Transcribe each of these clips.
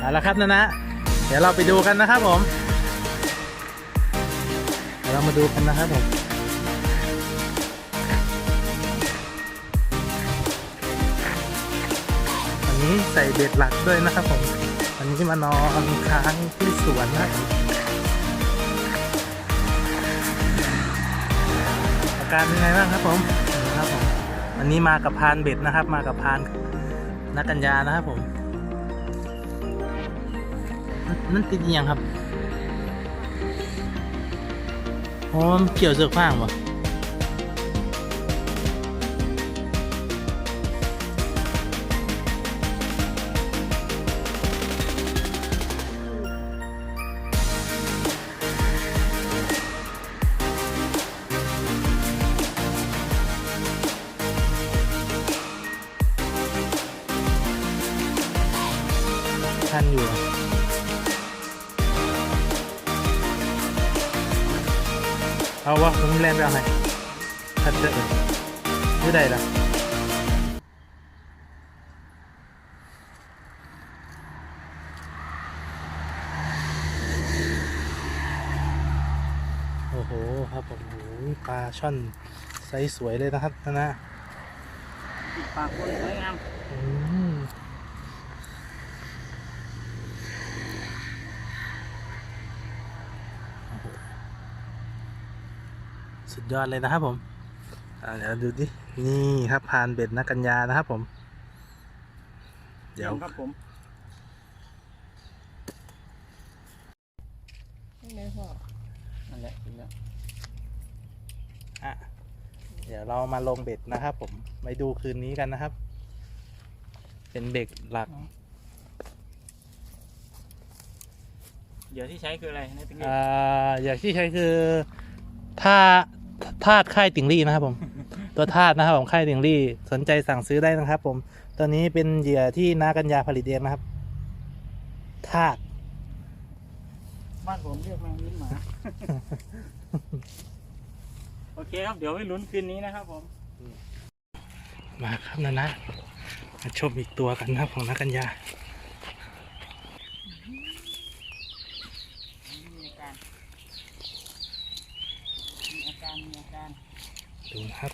เอาละครับนะนะ เดี๋ยวเราไปดูกันนะครับผมเดี๋ยวเรามาดูกันนะครับผมอันนี้ใส่เบ็ดหลักด้วยนะครับผมอันนี้มานอนค้างที่สวนนะอาการเป็นไงบ้างครับผมครับผมอันนี้มากับพานเบ็ดนะครับ มากับพานนักกัญญานะครับผม นั่นติดยังครับอ๋อมันเกี่ยวเสือกฟางวะท่านอยู่ เอาวะผมแลนไปเอาให้ทัดเจอที่ใดล่ะโอ้โหครับผมโอ้โหปลาช่อนไซส์สวยเลยนะครับนะนะปากคนสวยงาม อืมโอ้โห สุดยอดเลยนะครับผมอ่าเดี๋ยวดูดิ นี่ครับพานเบ็ดนักกัญญานะครับผม เดี๋ยวครับผมนี่เลยพ่อนั่นแหละถึงแล้วอะเดี๋ยวเรามาลงเบ็ดนะครับผม ไปดูคืนนี้กันนะครับ เป็นเบ็ดหลักเดี๋ยวที่ใช้คืออะไรในตรงนี้อ่าอย่างที่ใช้คือท่า ธาตุค่ายติ่งลี่นะครับผม ตัวธาตุนะครับผมค่ายติ่งลี่ สนใจสั่งซื้อได้นะครับผมตัวนี้เป็นเหยื่อที่นากัญญาผลิตเองนะครับธาตุบ้านผมเรียกแมงลิ้นหมา โอเคครับ เดี๋ยวไว้ลุ้นคืนนี้นะครับผม มาครับนะนะมาชมอีกตัวกันนะครับของนากัญญา มีอาการ มีอาการ มีอาการ ดูนะครับ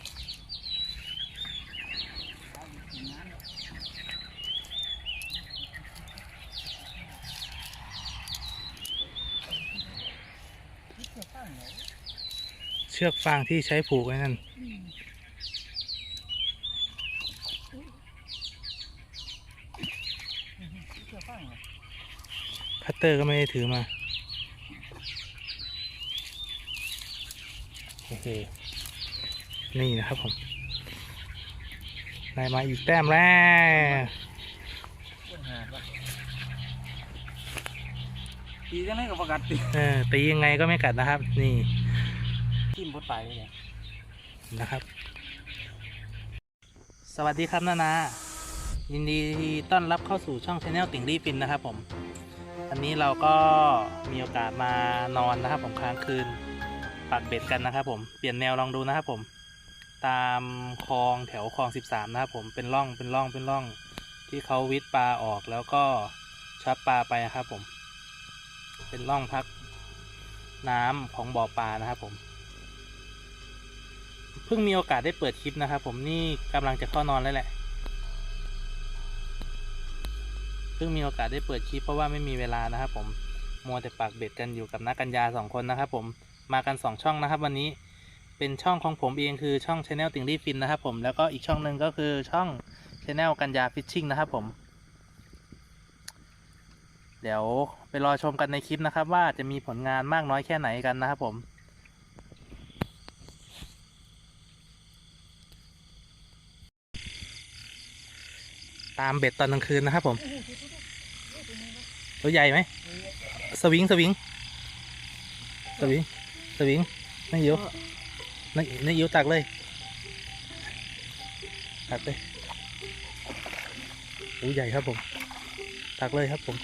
เชือกฟางที่ใช้ผูกไว้นั่นคัตเตอร์ก็ไม่ได้ถือมา โอ้โห นี่นะครับผมได้มาอีกแต้มแล้วอ้วนหาดวะตีจะไม่กับประกัดตีเออตียังไงก็ไม่กัดนะครับ นี่ทิ่มบดไปเลยเนี่ยนะครับ สวัสดีครับนานายินดีต้อนรับเข้าสู่ช่องชาแนลติ่งรีฟินนะครับผม อันนี้เราก็มีโอกาสมานอนนะครับผมค้างคืนปักเบ็ดกันนะครับผม เปลี่ยนแนวลองดูนะครับผม ตามคลองแถวคลอง 13 นะครับผมเป็นร่องเป็นร่องเป็นร่องที่เขาวิทย์ปลาออกแล้วก็ชับปลาไปนะครับผม เป็นร่องพักน้ำของบ่อปลานะครับผมเพิ่งมีโอกาสได้เปิดคลิปนะครับผมนี่กำลังจะเข้านอนแล้วแหละเพิ่งมีโอกาสได้เปิดคลิปเพราะว่าไม่มีเวลานะครับผมมัวแต่ปากเบ็ดกันอยู่กับนักกัญญาสองคนนะครับผมมากันสองช่องนะครับวันนี้ เป็นช่องของผมเองคือช่อง Channel ติงลี่ฟินนะครับผมแล้วก็อีกช่องหนึ่งก็คือช่อง Channel กัญญาฟิชชิ่งนะครับผม เดี๋ยวไปรอชมกันในคลิปนะครับ ว่าจะมีผลงานมากน้อยแค่ไหนกันนะครับผมตามเบ็ดตอนกลางคืนนะครับผม ตัวใหญ่ไหม สวิง สวิง สวิง สวิงนายยิว นายนายยิวตักเลย ตักเลยโอ้ใหญ่ครับผม ตักเลยครับผม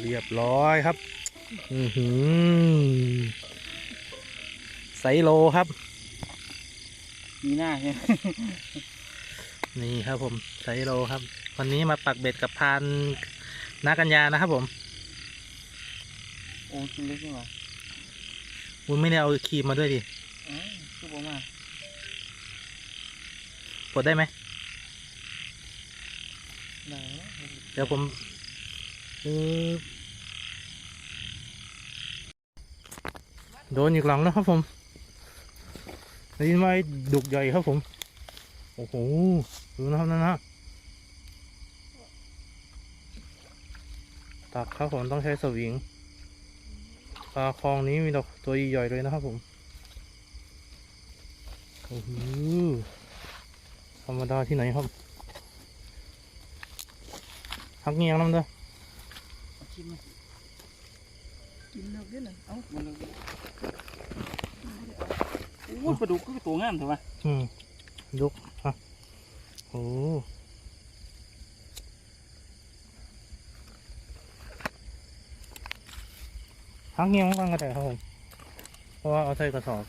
เรียบร้อยครับ อือหือไซโลครับ มีหน้าใช่ไหมนี่ครับผมไซโลครับพอวันนี้มาปักเบ็ดกับพานนากัญญานะครับผม โอ้กินเล็กนี่หว่า คุณไม่ได้เอาครีมมาด้วยดิอ๋อคือบ่มาปลดได้ไหมได้แล้วเดี๋ยวผมปึ๊บโดนอีกหลังแล้วครับผมได้ยินว่าไอ้ดุกใหญ่ครับผม โอ้โห ดูนะครับนั่นนะตักครับผมต้องใช้สวิง ปลาคลองนี้มีดอกตัวใหญ่ๆเลยนะครับผมโอ้โหธรรมดาที่ไหนครับหักเงียงน้ำเด้อเอาชิมมากินเลิกด้วยนะเอ้ามาเลยโอ้ยปลาดุกก็ตัวงามเถอะวะอืมลุกอะโอ้ หักเงียงบ้างก็ได้ครับผมเพราะว่าเอาใส่กระสอบ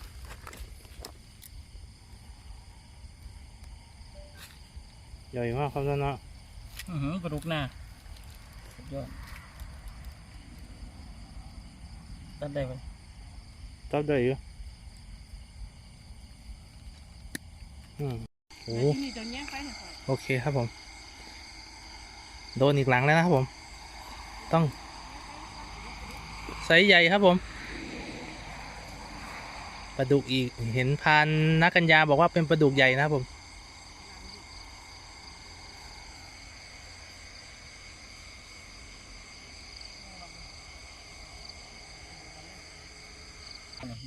ใหญ่มากครับนั่นนะอือหือปลาดุกหน้าสุดยอดตัดได้ไหมจับได้อยู่อืมโอ้ที่นี่จะแย่งไปเนี่ยค่ะโอเคครับผม โดนอีกหลังแล้วนะครับผม ต้อง ไซส์ใหญ่ครับผมปลาดุกอีกเห็นพานนักกัญญาบอกว่าเป็นปลาดุกใหญ่นะครับผม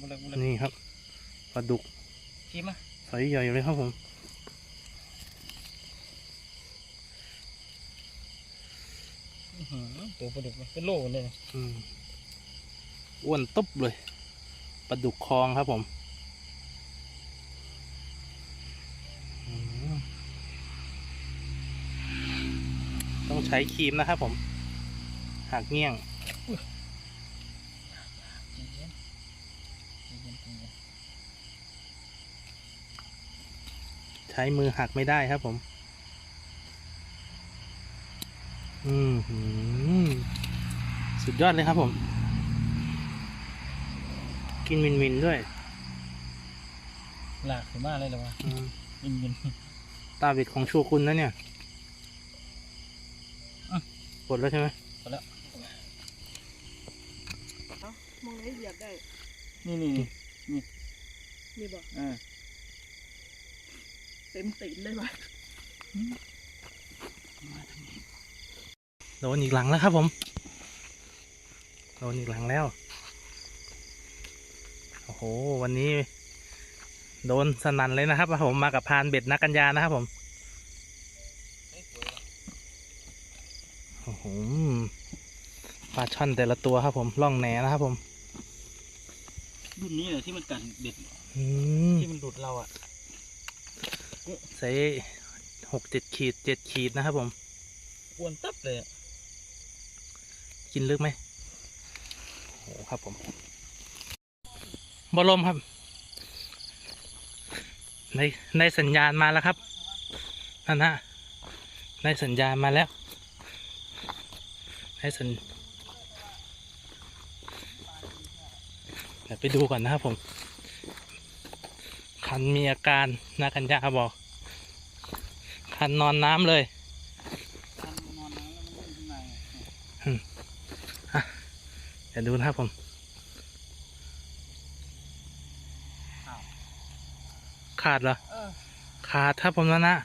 บุเล็กบุเล็กนี่ครับปลาดุกชิมมาไซส์ใหญ่เลยครับผมอื้อหือตัวปลาดุกมันเป็นโลเลยนะอืม อ้วนตุ๊บเลยปลาดุกคลองครับผมต้องใช้ครีมนะครับผมหักเงี้ยงใช้มือหักไม่ได้ครับผม อืมหือสุดยอดเลยครับผม กินวินวินด้วยหลากถึงมากเลยเหรอวะอืมยินยินตาเบ็ดของชัวคุณนะเนี่ยอะกดแล้วใช่ไหมพอแล้วเอ้ามองไหนเหยียบได้ นี่นี่นี่นี่บอกอ่าเต็มตีนเลยว่ะโดนอีกหลังแล้วครับผม โดนอีกหลังแล้ว โอ้โห วันนี้ โดนสนั่นเลยนะครับผมมากับพานเบ็ดนักกัญญานะครับผมโอ้โหปลาช่อนแต่ละตัวครับผมล่องแหนนะครับผม รุ่นนี้เหรอที่มันกัดเด็ดอืมที่มันดุดเราอะใส่หกเจ็ดขีดเจ็ดขีดนะครับผมอ้วนตับเลยอะกินลึกไหมโอ้โหครับผม บอลมครับ ในในสัญญาณมาแล้วครับนั่นฮะในสัญญาณมาแล้ว ในสัญเดี๋ยวไปดูก่อนนะครับผม คันมีอาการนากัญญาบอก คันนอนน้ำเลยนอนน้ำแล้วมันเล่นขึ้นมาไงเดี๋ยวดูนะครับผม ขาดเหรอเออขาดครับผมนะนะ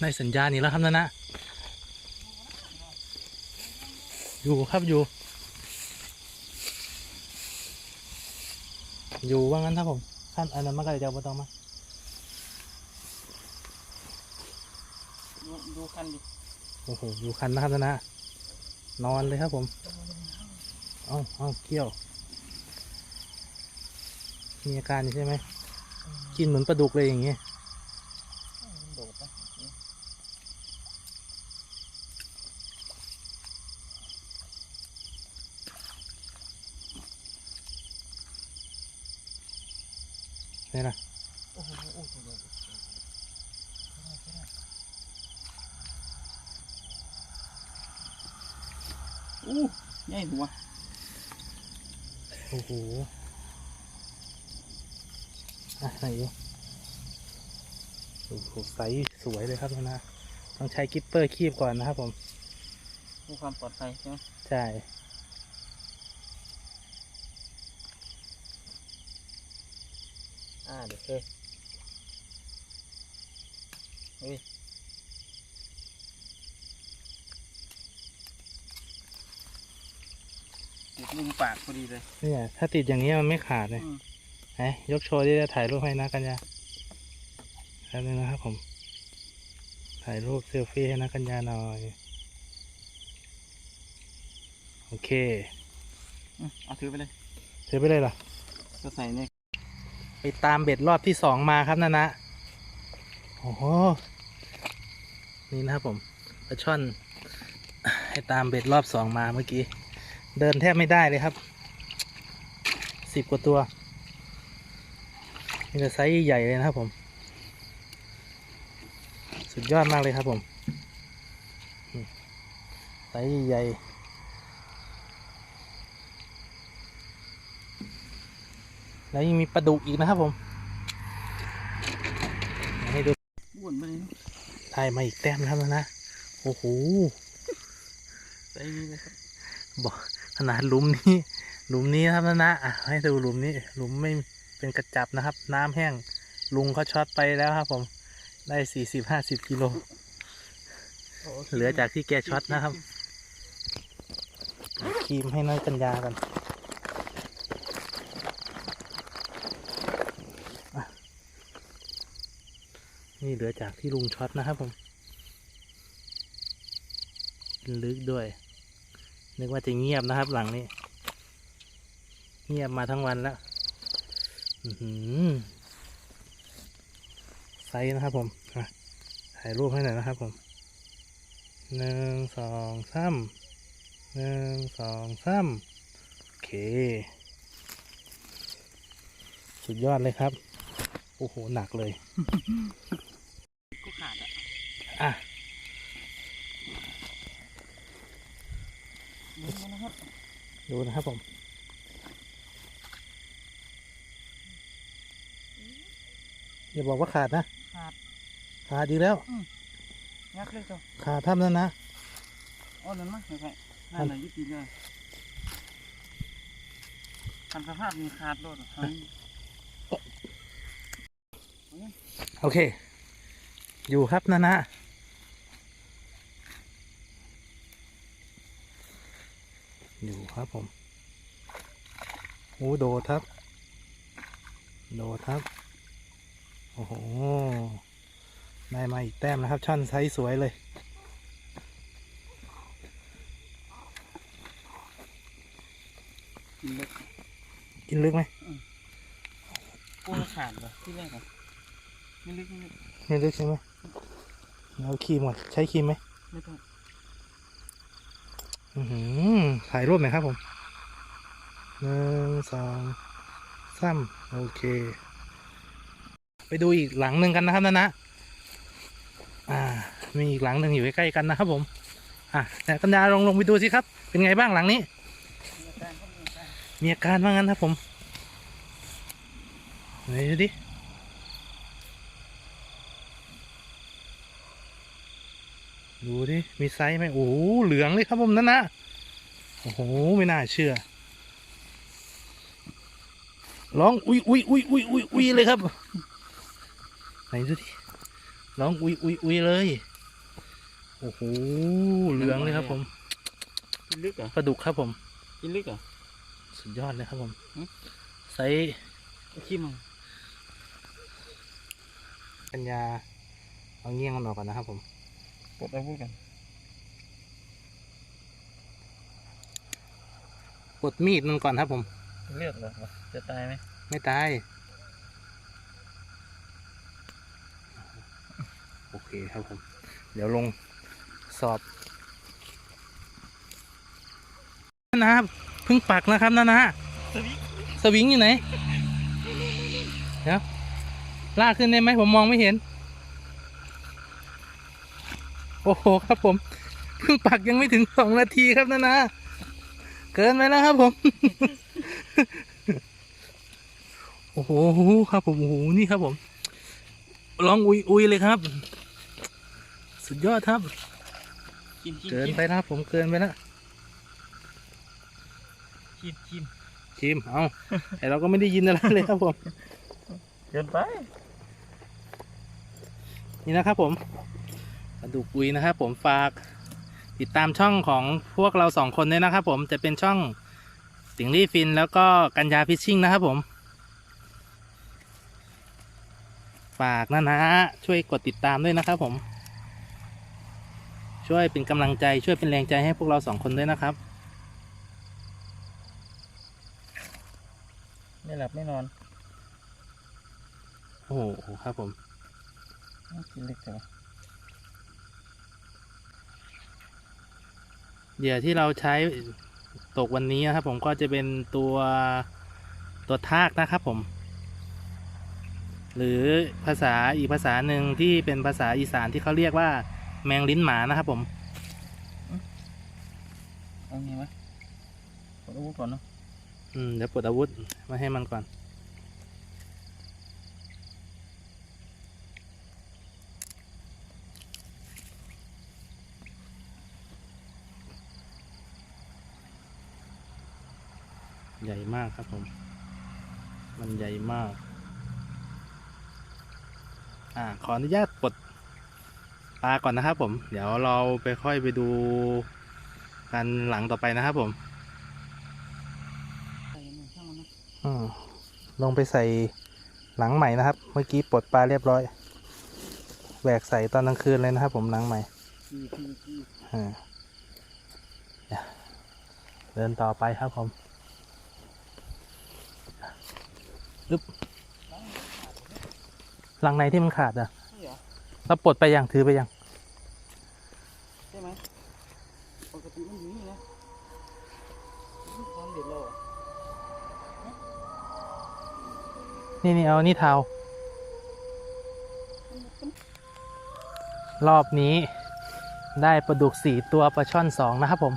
ในสัญญาณนี้แล้วครับนะนะ อยู่ครับอยู่ อยู่ว่างั้นครับผมขั้นอันนั้นมาก็จะเอาไปต่อมาดูดูคันดิโอ้โหอยู่คันนะครับนะนะ นอนเลยครับผม เอาเอาเกี่ยว มีอาการใช่ไหมกินเหมือนปลาดุกเลยอย่างเงี้ยนี่นะอู้ใหญ่หัวโอ้โห อะไหนดูโอ้โหไซส์สวยเลยครับนะนะต้องใช้กิปเปอร์คีบก่อนนะครับผมเพื่อความปลอดภัยใช่ไหมใช่อ่าเดี๋ยวเฮ้ยเฮ้ยติดมุมปากพอดีเลยเนี่ยถ้าติดอย่างนี้มันไม่ขาดเลย อืม ไหนยกโชว์ที่จะถ่ายรูปให้นะกัญญาแป๊บนึงนะครับผม ถ่ายรูปเซลฟี่ให้นะกัญญาหน่อย โอเคอืมเอาถือไปเลยเซฟไปเลยเหรอ ก็ใส่เนี่ยไปตามเบ็ดรอบที่สองมาครับนะนะ โอ้โห นี่นะครับผมปลาช่อน ให้ตามเบ็ดรอบสองมาเมื่อกี้ เดินแทบไม่ได้เลยครับ สิบกว่าตัว นี่จะไซส์ใหญ่เลยนะครับผม สุดยอดมากเลยครับผมไซส์ใหญ่แล้วยังมีปลาดุกอีกนะครับผมให้ดูบ้วนไปเลยถ่ายมาอีกแต้มนะครับนะ โอ้โหใส่นี่เลยครับบอกขนาดหลุมนี้หลุมนี้ครับนะนะให้ดูหลุมนี้หลุมไม่ เป็นกระจับนะครับ น้ำแห้งลุงเขาช็อตไปแล้วครับ ผม ได้สี่สิบห้าสิบกิโลเหลือจากที่แกช็อตนะครับครีมให้น้อยกัญญากันอะนี่เหลือจากที่ลุงช็อตนะครับผมลึกด้วย นึกว่าจะเงียบนะครับหลังนี้ เงียบมาทั้งวันแล้วอื้อหือ ไซส์นะครับผมอะถ่ายรูปให้หน่อยนะครับผมหนึ่งสองสามหนึ่งสองสามโอเค สุดยอดเลยครับ โอ้โห หนักเลยก็ขาดอะ อะดูนะครับดูนะครับผม อย่าบอกว่าขาดนะ ขาด ขาดอีกแล้ว ยักเลยจ้ะขาดท่านั้นนะอ๋อนั่นมั้งใช่ๆนั่นแหละยุติเลยคันสภาพมีขาดโลดอะทั้งโอเค อยู่ครับนะนะอยู่ครับผมโอ้โดดครับ โดดครับ โอ้โหได้มาอีกแต้มนะครับ ช่อนไซส์สวยเลย กินเล็กกินลึกไหมโอ้ขาดเหรอที่แรกอะไม่ลึกไม่ลึกไม่ลึกใช่ไหมเอาครีมก่อนใช้ครีมไหมไม่ต้องอือหือถ่ายรูปหน่อยครับผมหนึ่งสองสามโอเคไป ดูอีกหลังหนึ่งกันนะครับนะนะอ่า มีอีกหลังหนึ่งอยู่ใกล้ๆกันนะครับผม อะแต่กัญญาลองลงไปดูสิครับ เป็นไงบ้างหลังนี้ มีอาการเขามีอาการมีอาการว่างั้นครับผมไหนดูดิดูดิ มีไซส์ไหมโอ้โห เหลืองเลยครับผมนั่นนะ โอ้โห ไม่น่าเชื่อ ร้อง อุ้ยอุ้ยอุ้ยอุ้ยอุ้ยอุ้ยเลยครับ นดูดิร้องอุ้ยอุ้ยอุ้ยเลย โอ้โหเหลืองเลยครับผมกินลึกเหรอปลาดุกครับผมกินลึกเหรอสุดยอดเลยครับผมหืมไซส์เอาขี้มันปัญญาเอาเงี้ยงมันออกก่อนนะครับผมกดเอาพูดกันกดมีดมันก่อนครับผม เลือดเหรอจะตายไหมไม่ตาย โอเคครับผม เดี๋ยวลงสอบนะครับเพิ่งปักนะครับนะนะสวิงอยู่ไหนเดี๋ยวลากขึ้นได้ไหมผมมองไม่เห็น โอ้โหครับผมเพิ่งปักยังไม่ถึงสองนาทีครับนะนะเกินไปแล้วครับผมโอ้โหครับผมโอ้โหนี่ครับผม ลองอุยอุยเลยครับ สุดยอดครับ กินกินเกินกินไปแล้วครับผมเกินไปแล้วกินกินชิมเอาแต่เราก็ไม่ได้ยินอะไรเลยครับผม เกินไป นี่นะครับผมปลาดุกอุยนะครับผมฝากติดตามช่องของพวกเราสองคนด้วยนะครับผมจะเป็นช่องติงลี่ฟินแล้วก็กัญญาฟิชชิ่งนะครับผม ฝากนะนะช่วยกดติดตามด้วยนะครับผม ช่วยเป็นกำลังใจช่วยเป็นแรงใจให้พวกเราสองคนด้วยนะครับ ไม่หลับไม่นอนโอ้โหครับผมกินเล็กแต่ว่าเหยื่อที่เราใช้ตกวันนี้นะครับผมก็จะเป็นตัวตัวทากนะครับผม หรือภาษาอีกภาษาหนึ่งที่เป็นภาษาอีสานที่เขาเรียกว่า แมงลิ้นหมานะครับผมเอาไงวะกดอาวุธก่อนเนาะอืมเดี๋ยวปลดอาวุธมาให้มันก่อน ใหญ่มากครับผม มันใหญ่มาก อ่า ขออนุญาตปลด ปลาก่อนนะครับผม เดี๋ยวเราไปค่อยไปดูกันหลังต่อไปนะครับผมใส่มันช่างมันนะอืมลงไปใส่หลังใหม่นะครับ เมื่อกี้ปลดปลาเรียบร้อย แหวกใส่ตอนกลางคืนเลยนะครับผมหลังใหม่ขี้ขี้ขี้อ่าเดินต่อไปครับผมอึ๊บหลังไหนที่มันขาดอะนี่เหรอเราปลดไปยังถือไปยัง ใช่ไหมปกติมันอยู่นี่นะความเด็ดเราอะนี่นี่เอานี่เทารอบนี้ได้ปลาดุกสี่ตัวปลาช่อนสองนะครับผม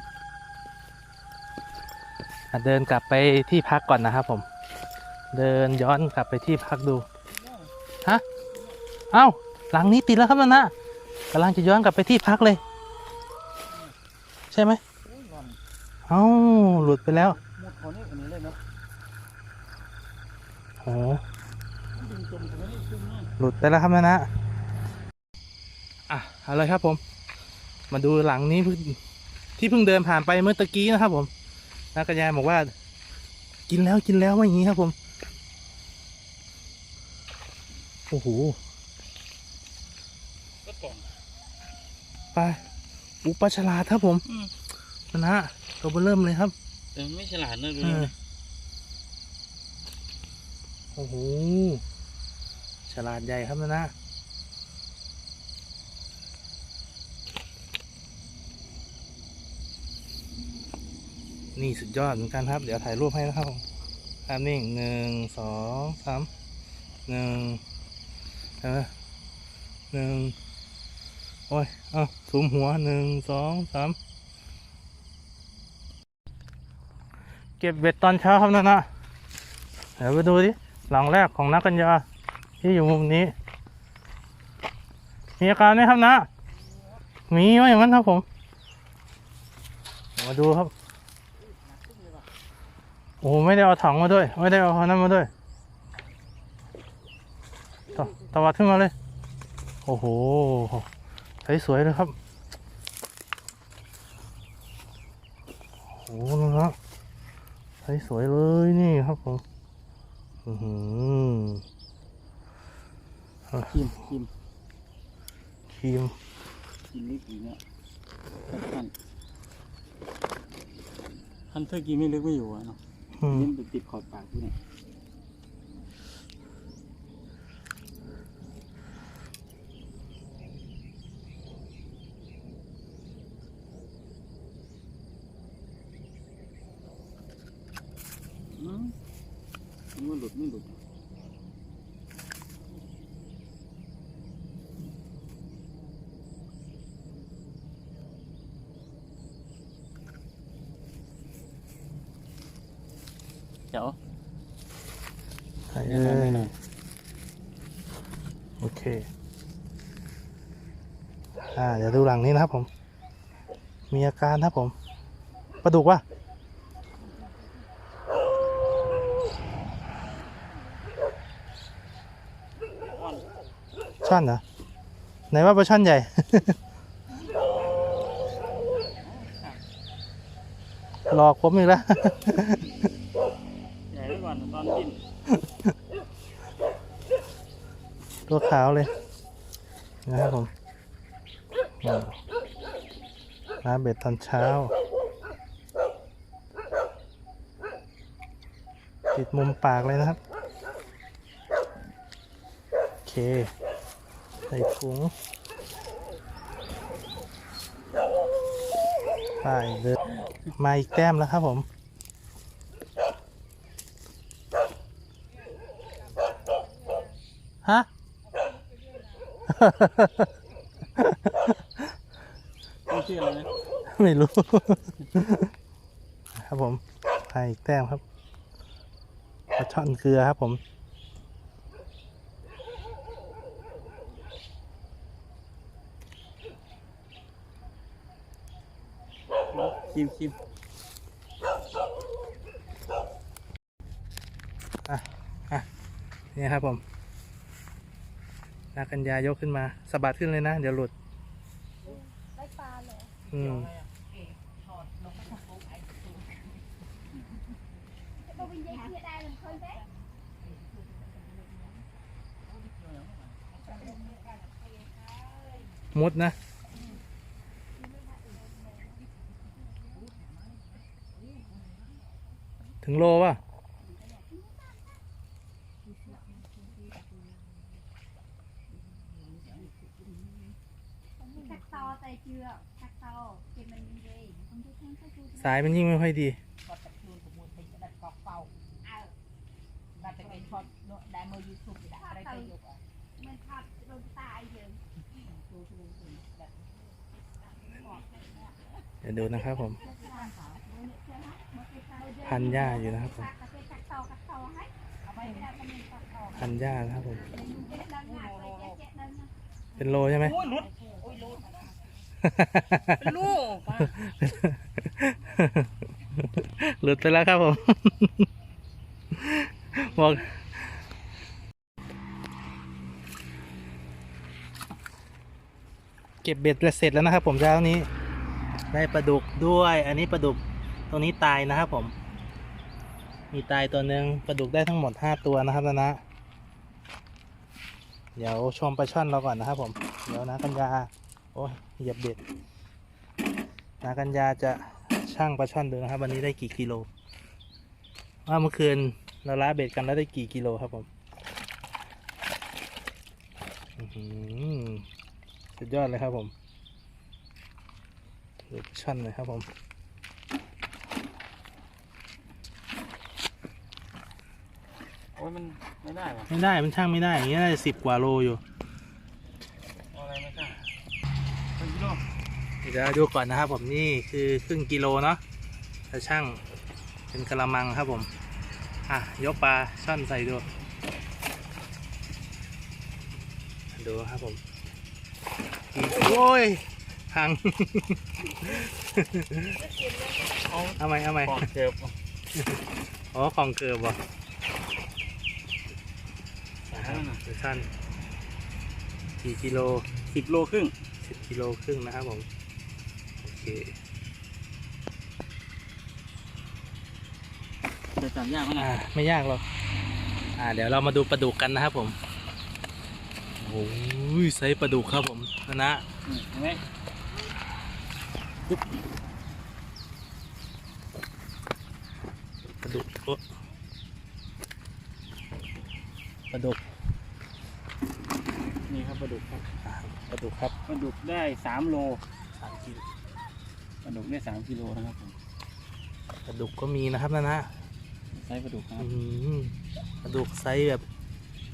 เดินกลับไปที่พักก่อนนะครับผม เดินย้อนกลับไปที่พักดู ฮะ เอ้า หลังนี้ติดแล้วครับนะนะกำลังจะย้อนกลับไปที่พักเลย ใช่ไหมโอ้ยหล่อนเอ้า หลุดไปแล้ว หมดคนนี้อันนี้เลยเนาะ โอ้มันดึงจมถึงไม่ได้ขึ้นนี่หลุดไปแล้วครับนะนะอะเอาเลยครับผม มาดูหลังนี้เพิ่งที่เพิ่งเดินผ่านไปเมื่อตะกี้นะครับผมนักกระยายบอกว่า กินแล้วกินแล้วว่าอย่างนี้ครับผม โอ้โหก็ป่องไปอุปลาฉลาดครับผมอืมนะนะตัวเบอร์เริ่มเลยครับแต่มันไม่ฉลาดนะดูเอนี่อนะ โอ้โห ฉลาดใหญ่ครับนะนะนี่สุดยอดเหมือนกันครับ เดี๋ยวถ่ายรูปให้นะครับภาพนิ่งหนึ่งสองสามหนึ่งเออหนึ่งโอ้ยเอาสูมหัวหนึ่งสองสามเก็บเบ็ดตอนเช้าครับนะนะเดี๋ยวไปดูดิ หลังแรกของนักกัญญาที่อยู่มุมนี้ มีอาการไหมครับนะ มีว่าอย่างนั้นครับผม มาดูครับ โอ้ไม่ได้เอาถังมาด้วย ไม่ได้เอาอันนั้นมาด้วยตตวัดขึ้นมาเลย โอ้โหใสสวยเลยครับ โอ้โหนะครับใสสวยเลยนี่ครับผม อือหือคิมคิมครีมกินลึกอีกเนี่ยขั้นขั้นเธอกินไม่ลึกไม่อยู่อะเนาะอืมลิ้นไปติดขอบปากที่เนี่ยอืมมันหลุดไม่หลุด อ จ๋ว ใส่ ไม่ เล น้อยไม่ ย น้อย โอเคอ่า เดี๋ยวดูหลังนี้นะครับผม มีอาการครับผมปลาดุกวะอ่นช่อนเหรอไหนว่าปลาช่อนใหญ่ หลอกผมอีกแล้ว ใหญ่ไว้ก่อนตอนกิน ตัวขาวเลย นะครับผมอ่าน้ำเบ็ดตอนเช้า ติดมุมปากเลยนะครับ โอเค ใส่ถุงไปเลยมาอีกแต้มแล้วครับผม ต้องชื่ออะไรนะไม่รู้ ครับผมไปอีกแต้มครับปลาช่อนเกลือครับผมคิมคิมนี่ครับผม นากัญญายกขึ้นมาสะบัดขึ้นเลยนะ เดี๋ยวหลุดได้ปลาเหรออืม บ่เป็นยังเฮ็ดได้ลำเคยได้ มุดนะ ถึงโลป่ะ คักตอแต่เชื่อคักตอเป็นมันดีมันทุกครั้งก็คือ สายมันยิ่งไม่ค่อยดีเอา đặt cái shot đại mơ youtube thì đã đây đây được rồi มันทอดลงตายเยอะเดี๋ยวดูนะครับผม พันหญ้าอยู่นะครับผมคักก็เป็นคักตอคักตอให้เอาไปได้ก็เป็นคักตอพันหญ้านะครับผมเจ๊ดังงานไปเจ๊เจ๊ดังนะเป็นโลใช่ไหม โอ้ยหลุด ôi lô เป็นลูกปลาหลุดไปแล้วครับผมบอกเก็บเบ็ดเสร็จแล้วนะครับผมเช้านี้ ได้ปลาดุกด้วย อันนี้ปลาดุกตรงนี้ตายนะครับผม มีตายตัวหนึ่งปลาดุกได้ทั้งหมดห้าตัวนะครับนะนะเดี๋ยวชมปลาช่อนเราก่อนนะครับผม เดี๋ยวนะกัญญา โอ้ยเหยียบเบ็ดนากัญญาจะช่างปลาช่อนดูนะครับ วันนี้ได้กี่กิโล ว่าเมื่อคืนเราล้าเบ็ดกันแล้วได้กี่กิโลครับผมอื้อหือสุดยอดเลยครับผมดูปลาช่อนเลยครับผมโอ้ยมันไม่ได้ว่ะไม่ได้มันช่างไม่ได้อย่างนี้น่าจะสิบกว่าโลอยู่ เดี๋ยวดูก่อนนะครับผมนี่คือครึ่งกิโลเนาะถ้าช่างเป็นกระมังครับผม อะ ยกปลาช่อนใส่ดู ดูครับผมอีกโอ้ยพัง เอาไหมเอาไหมปอกเก็บอ๋อของเกือบบ่นะครับดูช่อนกี่กิโลสิบโลครึ่งสิบกิโลครึ่งนะครับผม โอเคแต่จับยากมากอ่าไม่ยากหรอกอ่า เดี๋ยวเรามาดูปลาดุกกันนะครับผมโอ้ยไซส์ปลาดุกครับผมนะนะนี่เห็นไหมปลาดุกโอ๊ะปลาดุกนี่ครับปลาดุกครับอ่าปลาดุกครับปลาดุกได้สามโลสามกิโลป ลาดุกได้สามกิโลนะครับผมปลาดุกก็มีนะครับนะนะไซส์ปลาดุกครับอื้อหือปลาดุกไซส์แบบ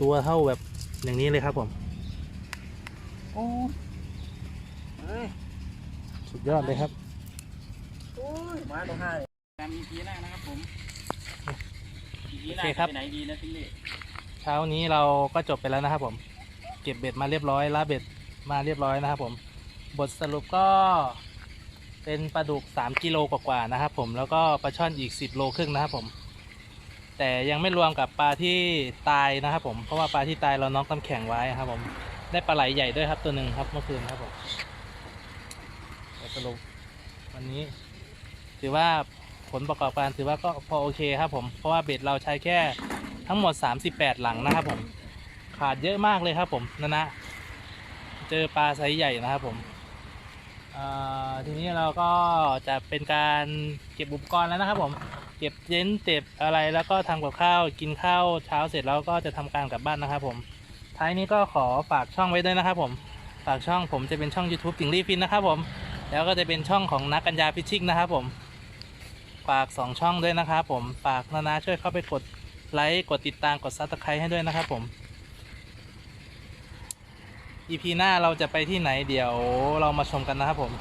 ตัวเท่าแบบอย่างนี้เลยครับผมโอ้ยเอ้ยสุดยอดเลยครับโอ้ยมาตัวห้าเลยตามอีพีหน้านะครับผมนี้โอน่าเคจะครับไปไหนดีนะพี่เล่เช้านี้เราก็จบไปแล้วนะครับผม เก็บเบ็ดมาเรียบร้อยล่าเบ็ดมาเรียบร้อยนะครับผม บทสรุปก็ เป็นปลาดุก 3 กิโลกว่าๆนะครับผมแล้วก็ปลาช่อนอีก 10 โลครึ่งนะครับผม แต่ยังไม่รวมกับปลาที่ตายนะครับผมเพราะว่าปลาที่ตายเราน็อกน้ำแข็งไว้ครับผมได้ปลาไหลใหญ่ด้วยครับตัวหนึ่งครับเมื่อคืนครับผมสรุปวันนี้ ถือว่าผลประกอบการถือว่าก็พอโอเคครับผมเพราะว่าเบ็ดเราใช้แค่ทั้งหมด 38 หลังนะครับผมขาดเยอะมากเลยครับผมนะนะเจอปลาไซส์ใหญ่นะครับผม ทีนี้เราก็จะเป็นการเก็บอุปกรณ์แล้วนะครับผม เก็บเต็นเก็บอะไรแล้วก็ทำกับข้าวกินข้าวเช้าเสร็จแล้วก็จะทำการกลับบ้านนะครับผม ท้ายนี้ก็ขอฝากช่องไว้ด้วยนะครับผม ฝากช่องผมจะเป็นช่อง YouTube ติงลี่ฟินนะครับผม แล้วก็จะเป็นช่องของนักกัญญาพิชิกนะครับผม ฝาก 2 ช่องด้วยนะครับผม ฝากนานาช่วยเข้าไปกดไลค์ กดติดตาม กดซับสไครต์ให้ด้วยนะครับผม EP หน้าเราจะไปที่ไหนเดี๋ยวเรามาชมกันนะครับผม